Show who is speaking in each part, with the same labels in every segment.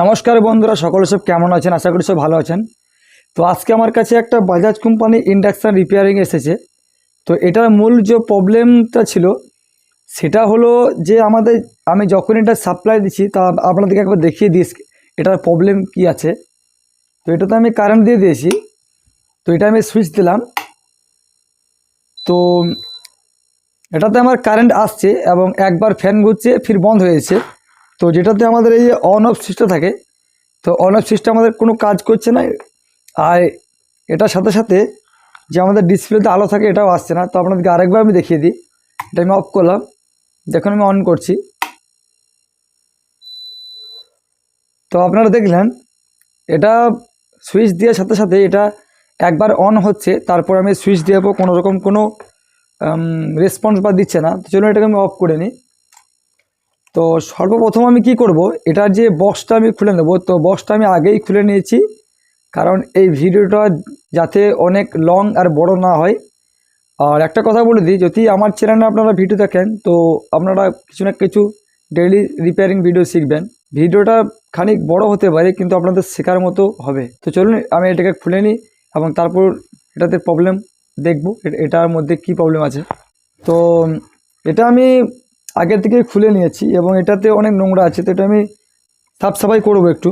Speaker 1: নমস্কার বন্ধুরা, সকলে সব কেমন আছেন? আশা করি সব ভালো আছেন। তো আজকে আমার কাছে একটা বাজাজ কোম্পানি ইন্ডাকশান রিপেয়ারিং এসেছে। তো এটার মূল যে প্রবলেমটা ছিল, সেটা হলো যে আমাদের, আমি যখন এটা সাপ্লাই দিচ্ছি, তা আপনাদেরকে একবার দেখিয়ে দিস এটার প্রবলেম কি আছে। তো এটাতে আমি কারেন্ট দিয়ে দিয়েছি। তো এটা আমি সুইচ দিলাম। তো এটাতে আমার কারেন্ট আসছে এবং একবার ফ্যান ঘুরছে, ফির বন্ধ হয়েছে তো যেটাতে আমাদের এই যে অন অফ সুইচটা থাকে, তো অন অফ সুইচটা আমাদের কোনো কাজ করছে না। আর এটার সাথে সাথে যে আমাদের ডিসপ্লেতে আলো থাকে, এটাও আসছে না। তো আপনাদেরকে আরেকবার আমি দেখিয়ে দিই। এটা আমি অফ করলাম। দেখুন, আমি অন করছি। তো আপনারা দেখলেন, এটা সুইচ দেওয়ার সাথে সাথে এটা একবার অন হচ্ছে। তারপর আমি সুইচ দিয়ে কোনো রকম কোনো রেসপন্স বা দিচ্ছে না। তো চলুন, এটাকে আমি অফ করে নিই। তো সর্বপ্রথম আমি কি করব? এটার যে বক্সটা আমি খুলে নেব। তো বক্সটা আমি আগেই খুলে নিয়েছি। কারণ এই ভিডিওটা যাতে অনেক লং আর বড় না হয়। আর একটা কথা বলে দিই, যদি আমার চ্যানেলে আপনারা ভিডিও দেখেন, তো আপনারা কিছু না কিছু ডেইলি রিপেয়ারিং ভিডিও শিখবেন। ভিডিওটা খানিক বড় হতে পারে, কিন্তু আপনাদের শেখার মতো হবে। তো চলুন, আমি এটাকে খুলে নিই এবং তারপর এটাতে প্রবলেম দেখব, এটার মধ্যে কি প্রবলেম আছে। তো এটা আমি আগে থেকে খুলে নিয়েছি এবং এটাতে অনেক নোংরা আছে, তো এটা আমি সাফ সাফাই করব একটু।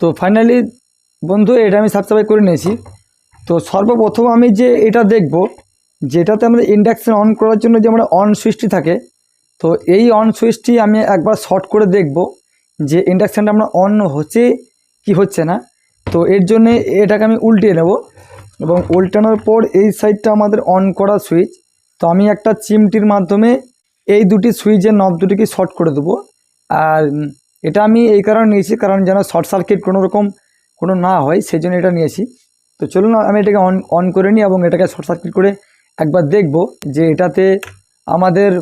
Speaker 1: তো ফাইনালি বন্ধু, এটা আমি সাফ সাফাই করে নিয়েছি। তো সর্বপ্রথম আমি যে এটা দেখব, যেটাতে আমাদের ইন্ডাকশান অন করার জন্য যে আমরা অন সুইচটি থাকে, তো এই অন সুইচটি আমি একবার শর্ট করে দেখব যে ইন্ডাকশানটা আমরা অন হচ্ছে কি হচ্ছে না। তো এর জন্যে এটাকে আমি উল্টিয়ে নেব এবং উল্টানোর পর এই সাইডটা আমাদের অন করা সুইচ তো আমি একটা চিমটির মাধ্যমে এই দুটি সুইচের নব দুটিকে শর্ট করে দেবো। আর এটা আমি এই কারণে নিয়েছি, কারণ যেন শর্ট সার্কিট কোনো রকম কোনো না হয়, সেই জন্য এটা নিয়েছি। তো চলুন আমি এটাকে অন অন করে নিই এবং এটাকে শর্ট সার্কিট করে একবার দেখব যে এটাতে আমাদের,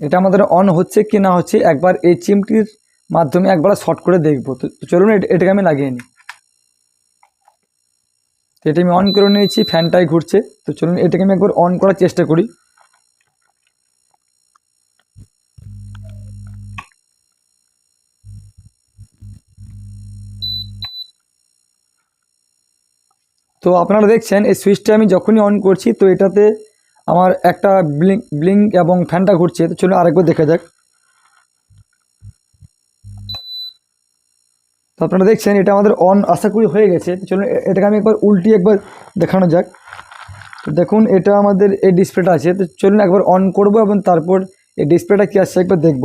Speaker 1: এটা আমাদের অন হচ্ছে কি না হচ্ছে, একবার এই চিমটির মাধ্যমে একবার শর্ট করে দেখব। তো চলুন এটা- এটাকে আমি লাগিয়ে নিই। এটা আমি অন করে নিয়েছি, ফ্যানটাই ঘুরছে। তো চলুন, এটাকে আমি একবার অন করার চেষ্টা করি। তো আপনারা দেখছেন, এই সুইচটা আমি যখনই অন করছি, তো এটাতে আমার একটা ব্লিঙ্ক ব্লিঙ্ক এবং ফ্যানটা ঘুরছে। তো চলুন আরেকবার দেখা যাক। তো আপনারা দেখছেন, এটা আমাদের অন আশা করি হয়ে গেছে। চলুন এটাকে আমি একবার উল্টি একবার দেখানো যাক। তো দেখুন, এটা আমাদের এই ডিসপ্লেটা আছে। তো চলুন একবার অন করব এবং তারপর এই ডিসপ্লেটা কী আসছে একবার দেখব।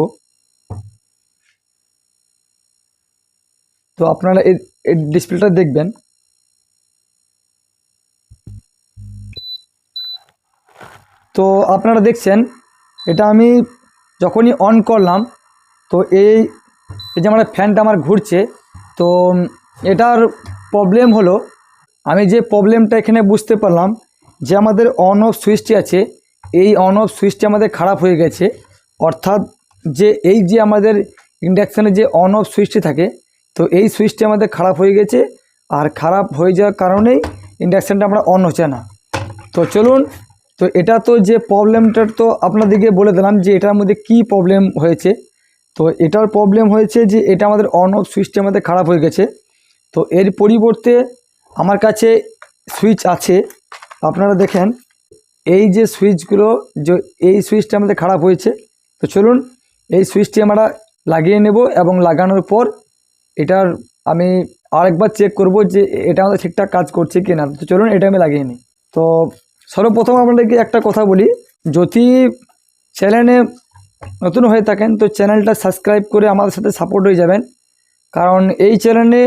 Speaker 1: তো আপনারা এই ডিসপ্লেটা দেখবেন। তো আপনারা দেখছেন, এটা আমি যখনই অন করলাম, তো এই যে আমার ফ্যানটা আমার ঘুরছে তো এটার প্রবলেম হলো, আমি যে প্রবলেমটা এখানে বুঝতে পারলাম যে আমাদের অন অফ সুইচটি আছে, এই অন অফ সুইচটি আমাদের খারাপ হয়ে গেছে। অর্থাৎ যে এই যে আমাদের ইন্ডাকশানের যে অন অফ সুইচটি থাকে, তো এই সুইচটি আমাদের খারাপ হয়ে গেছে আর খারাপ হয়ে যাওয়ার কারণেই ইন্ডাকশানটা আমরা অন হচ্ছে না। তো চলুন, তো এটা তো যে প্রবলেমটার তো আপনাদেরকে বলে দিলাম যে এটার মধ্যে কি প্রবলেম হয়েছে। তো এটার প্রবলেম হয়েছে যে এটা আমাদের অন অফ সুইচটি আমাদের খারাপ হয়ে গেছে। তো এর পরিবর্তে আমার কাছে সুইচ আছে। আপনারা দেখেন, এই যে সুইচগুলো যে এই সুইচটা আমাদের খারাপ হয়েছে। তো চলুন, এই সুইচটি আমরা লাগিয়ে নেব এবং লাগানোর পর এটার আমি আরেকবার চেক করব যে এটা আমাদের ঠিকঠাক কাজ করছে কি না তো চলুন, এটা আমি লাগিয়ে নিই। তো সর্বপ্রথম আপনাদেরকে একটা কথা বলি। যদি চ্যানেলে নতুন হয়ে থাকেন, তো চ্যানেলটা সাবস্ক্রাইব করে আমাদের সাথে সাপোর্ট হয়ে যাবেন। কারণ এই চ্যানেলে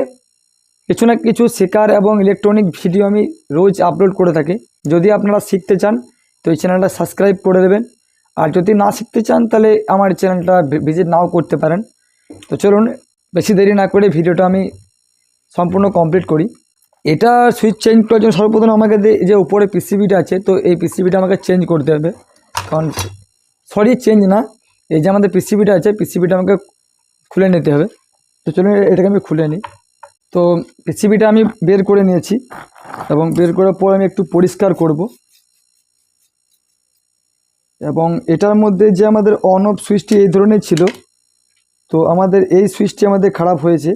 Speaker 1: কিছু না কিছু শেখার এবং ইলেকট্রনিক ভিডিও আমি রোজ আপলোড করে থাকি। যদি আপনারা শিখতে চান, তো এই চ্যানেলটা সাবস্ক্রাইব করে দেবেন। আর যদি না শিখতে চান, তাহলে আমার চ্যানেলটা ভিজিট নাও করতে পারেন। তো চলুন, বেশি দেরি না করে ভিডিওটা আমি সম্পূর্ণ কমপ্লিট করি। এটা সুইচ চেঞ্জ করার জন্য সর্বপ্রথম আমাকে যে উপরে পিসিবিটা আছে, তো এই পিসিবিটা আমাকে চেঞ্জ করতে হবে। কারণ সরি চেঞ্জ না। এই যে আমাদের পিসিবিটা আছে পিসিবিটা আমাকে খুলে নিতে হবে। তো চলুন, এটাকে আমি খুলে নিই। তো পিসিবিটা আমি বের করে নিয়েছি এবং বের করার পর আমি একটু পরিষ্কার করব। এবং এটার মধ্যে যে আমাদের অন অফ সুইচটি এই ধরনের ছিল, তো আমাদের এই সুইচটি আমাদের খারাপ হয়েছে।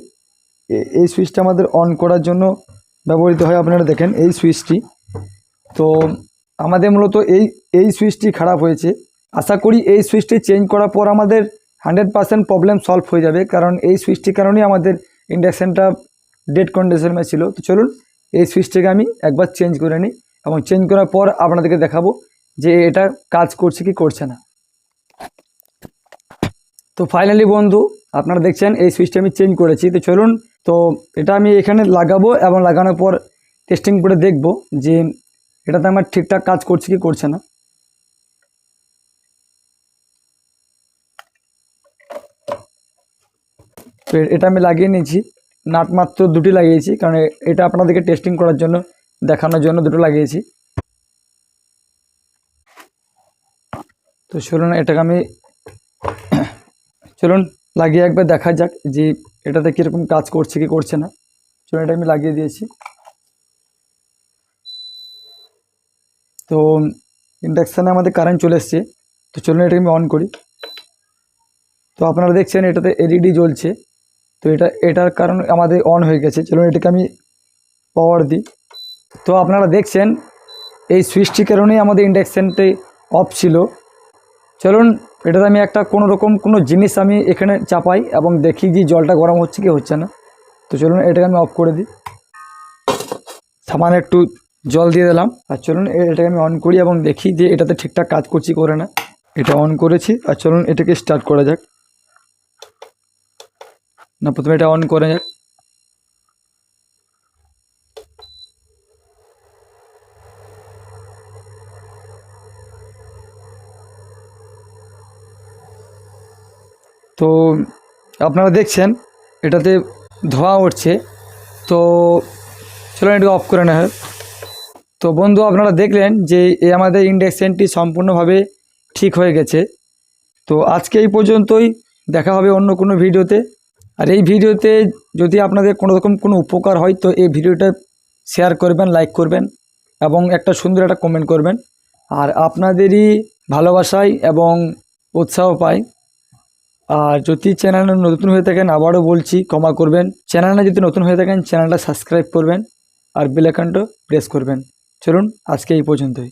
Speaker 1: এই সুইচটা আমাদের অন করার জন্য ব্যবহৃত হয়, আপনারা দেখেন এই সুইচটি তো আমাদের মূলত এই এই সুইচটি খারাপ হয়েছে। আশা করি এই সুইচটি চেঞ্জ করার পর আমাদের হান্ড্রেড পার্সেন্ট প্রবলেম সলভ হয়ে যাবে, কারণ এই সুইচটির কারণেই আমাদের ইন্ডাকশানটা ডেড কন্ডিশনে ছিল। তো চলুন, এই সুইচটাকে আমি একবার চেঞ্জ করে নিই এবং চেঞ্জ করার পর আপনাদেরকে দেখাবো যে এটা কাজ করছে কি করছে না। তো ফাইনালি বন্ধু, আপনারা দেখছেন এই সুইচটা আমি চেঞ্জ করেছি। তো চলুন, তো এটা আমি এখানে লাগাবো এবং লাগানোর পর টেস্টিং করে দেখব যে এটাতে আমার ঠিকঠাক কাজ করছে কি করছে না। তো এটা আমি লাগিয়ে নিয়েছি। নাট মাত্র দুটি লাগিয়েছি, কারণ এটা আপনাদেরকে টেস্টিং করার জন্য, দেখানোর জন্য দুটো লাগিয়েছি। তো চলুন, এটাকে আমি চলুন, লাগিয়ে একবার দেখা যাক যে এটাতে কীরকম কাজ করছে কি করছে না। চলুন এটা আমি লাগিয়ে দিয়েছি। তো ইন্ডাকশানে আমাদের কারেন্ট চলে এসছে। তো চলুন, এটাকে আমি অন করি। তো আপনারা দেখছেন, এটাতে এলইডি জ্বলছে। তো এটা, এটার কারণ আমাদের অন হয়ে গেছে। চলুন এটাকে আমি পাওয়ার দিই। তো আপনারা দেখছেন, এই সুইচটির কারণেই আমাদের ইন্ডাকশানটি অফ ছিল। চলুন, এটাতে আমি একটা কোনো রকম কোনো জিনিস আমি এখানে চাপাই এবং দেখি যে জলটা গরম হচ্ছে কি হচ্ছে না। তো চলুন এটাকে আমি অফ করে দিই। সামান্য একটু জল দিয়ে দিলাম। আর চলুন এটাকে আমি অন করি এবং দেখি যে এটাতে ঠিকঠাক কাজ করছি করে না। এটা অন করেছি। আর চলুন এটাকে স্টার্ট করা যাক। না, প্রথমে এটা অন করে যাক তো আপনারা দেখছেন, এটাতে ধোঁয়া উঠছে। তো চলুন এটাকে অফ করে নেওয়া হোক। তো বন্ধু, আপনারা দেখলেন যে এই আমাদের ইন্ডাকশানটি সম্পূর্ণভাবে ঠিক হয়ে গেছে। তো আজকে এই পর্যন্তই। দেখা হবে অন্য কোনো ভিডিওতে। আর এই ভিডিওতে যদি আপনাদের কোনো রকম কোনো উপকার হয়, তো এই ভিডিওটা শেয়ার করবেন লাইক করবেন এবং একটা সুন্দর একটা কমেন্ট করবেন। আর আপনাদেরই ভালোবাসায় এবং উৎসাহ পাই আর যদি চ্যানেলে নতুন হয়ে থাকেন, আবারও বলছি, ক্ষমা করবেন। চ্যানেলে যদি নতুন হয়ে থাকেন চ্যানেলটা সাবস্ক্রাইব করবেন। আর বেল আইকনটা প্রেস করবেন। চলুন, আজকে এই পর্যন্তই।